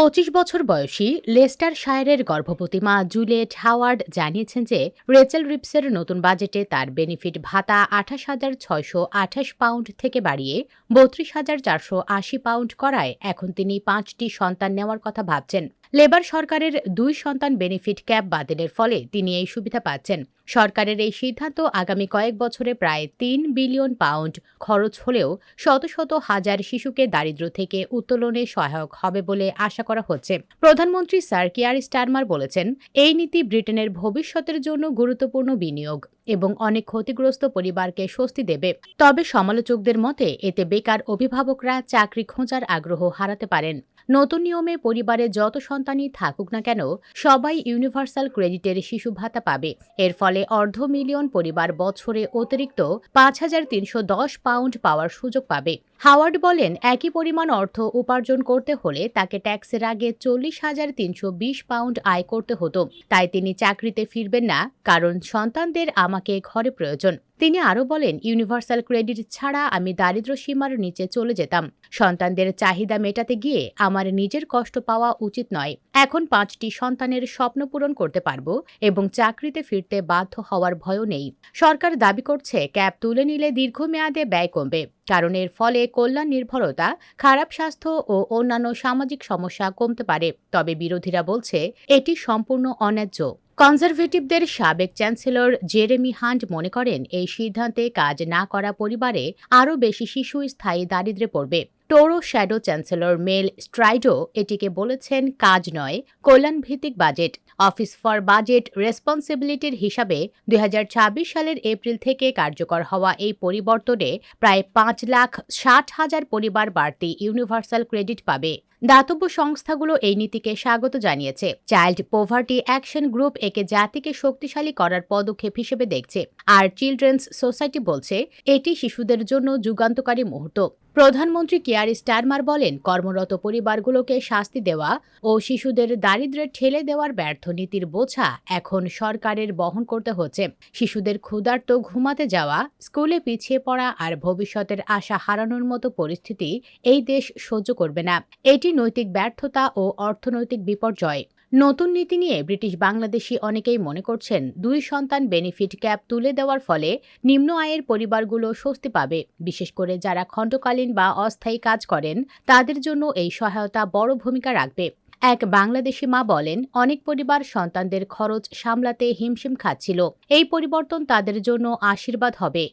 পঁচিশ বছর বয়সী লেস্টার শায়ারের গর্ভবতী মা জুলিয়েট হাওয়ার্ড জানিয়েছেন যে রেচেল রিপসের নতুন বাজেটে তার বেনিফিট ভাতা আঠাশ হাজার ছয়শো আঠাশ পাউন্ড থেকে বাড়িয়ে বত্রিশ হাজার চারশো আশি পাউন্ড করায় এখন তিনি পাঁচটি সন্তান নেওয়ার কথা ভাবছেন। লেবার সরকারের দুই সন্তান বেনিফিট ক্যাপ বাতিলের ফলে তিনি এই সুবিধা পাচ্ছেন। সরকারের এই সিদ্ধান্ত আগামী কয়েক বছরে প্রায় তিন বিলিয়ন পাউন্ড খরচ হলেও শত শত হাজার শিশুকে দারিদ্র্য থেকে উত্তোলনে সহায়ক হবে বলে আশা করা হচ্ছে। প্রধানমন্ত্রী স্যার কিয়ার স্টারমার বলেছেন, এই নীতি ব্রিটেনের ভবিষ্যতের জন্য গুরুত্বপূর্ণ বিনিয়োগ এবং অনেক ক্ষতিগ্রস্ত পরিবারকে স্বস্তি দেবে। তবে সমালোচকদের মতে, এতে বেকার অভিভাবকরা চাকরি খোঁজার আগ্রহ হারাতে পারেন। নতুন নিয়মে পরিবারে যত সন্তানই থাকুক না কেন, সবাই ইউনিভার্সাল ক্রেডিটের শিশু ভাতা পাবে। এর ফলে অর্ধ মিলিয়ন পরিবার বছরে অতিরিক্ত পাঁচ হাজার তিনশো দশ পাউন্ড পাওয়ার সুযোগ পাবে। হাওয়ার্ড বলেন, একই পরিমাণ অর্থ উপার্জন করতে হলে তাকে ট্যাক্সের আগে চল্লিশ হাজার তিনশো বিশ পাউন্ড আয় করতে হতো। তাই তিনি চাকরিতে ফিরবেন না, কারণ সন্তানদের আমাকে ঘরে প্রয়োজন। তিনি আরও বলেন, ইউনিভার্সাল ক্রেডিট ছাড়া আমি দারিদ্র সীমার নিচে চলে যেতাম। সন্তানদের চাহিদা মেটাতে গিয়ে আমার নিজের কষ্ট পাওয়া উচিত নয়। এখন পাঁচটি সন্তানের স্বপ্ন পূরণ করতে পারব এবং চাকরিতে ফিরতে বাধ্য হওয়ার ভয়ও নেই। সরকার দাবি করছে, ক্যাব তুলে নিলে দীর্ঘমেয়াদে ব্যয় কমবে। কারণ এর ফলে কল্যাণ নির্ভরতা, খারাপ স্বাস্থ্য ও অন্যান্য সামাজিক সমস্যা কমতে পারে। তবে বিরোধীরা বলছে, এটি সম্পূর্ণ অন্যায্য। কনজারভেটিভদের সাবেক চ্যান্সেলর জেরেমি হান্ট মনে করেন এই সিদ্ধান্তে কাজ না করা পরিবারে আরও বেশি শিশু স্থায়ী দারিদ্রে পড়বে। Tory shadow chancellor Mel Stride এটিকে বলেছেন কাজ নয়, কল্যাণভিত্তিক বাজেট। অফিস ফর বাজেট রেসপন্সিবিলিটির হিসাবে দুই হাজার ছাব্বিশ সালের এপ্রিল থেকে কার্যকর হওয়া এই পরিবর্তনে প্রায় পাঁচ লাখ ষাট হাজার পরিবার বাড়তি ইউনিভার্সাল ক্রেডিট পাবে। দাতব্য সংস্থাগুলো এই নীতিকে স্বাগত জানিয়েছে। চাইল্ড পোভার্টি অ্যাকশন গ্রুপ একে জাতিকে শক্তিশালী করার পদক্ষেপ হিসেবে দেখছে। আর চিলড্রেন্স সোসাইটি বলছে, এটি শিশুদের জন্য যুগান্তকারী মুহূর্ত। প্রধানমন্ত্রী কেয়ার স্টারমার বলেন, কর্মরত পরিবারগুলোকে শাস্তি দেওয়া ও শিশুদের দারিদ্র্যে ঠেলে দেওয়ার ব্যর্থ নীতির বোঝা এখন সরকারের বহন করতে হচ্ছে। শিশুদের ক্ষুধার্ত ঘুমাতে যাওয়া, স্কুলে পিছিয়ে পড়া আর ভবিষ্যতের আশা হারানোর মতো পরিস্থিতি এই দেশ সহ্য করবে না। এটি নৈতিক ব্যর্থতা ও অর্থনৈতিক বিপর্যয়। নতুন নীতি নিয়ে ব্রিটিশ বাংলাদেশি অনেকেই মনে করছেন দুই সন্তান বেনিফিট ক্যাপ তুলে দেওয়ার ফলে নিম্ন আয়ের পরিবারগুলো স্বস্তি পাবে। বিশেষ করে যারা খণ্ডকালীন বা অস্থায়ী কাজ করেন, তাদের জন্য এই সহায়তা বড় ভূমিকা রাখবে। এক বাংলাদেশি মা বলেন, অনেক পরিবার সন্তানদের খরচ সামলাতে হিমশিম খাচ্ছিল। এই পরিবর্তন তাদের জন্য আশীর্বাদ হবে।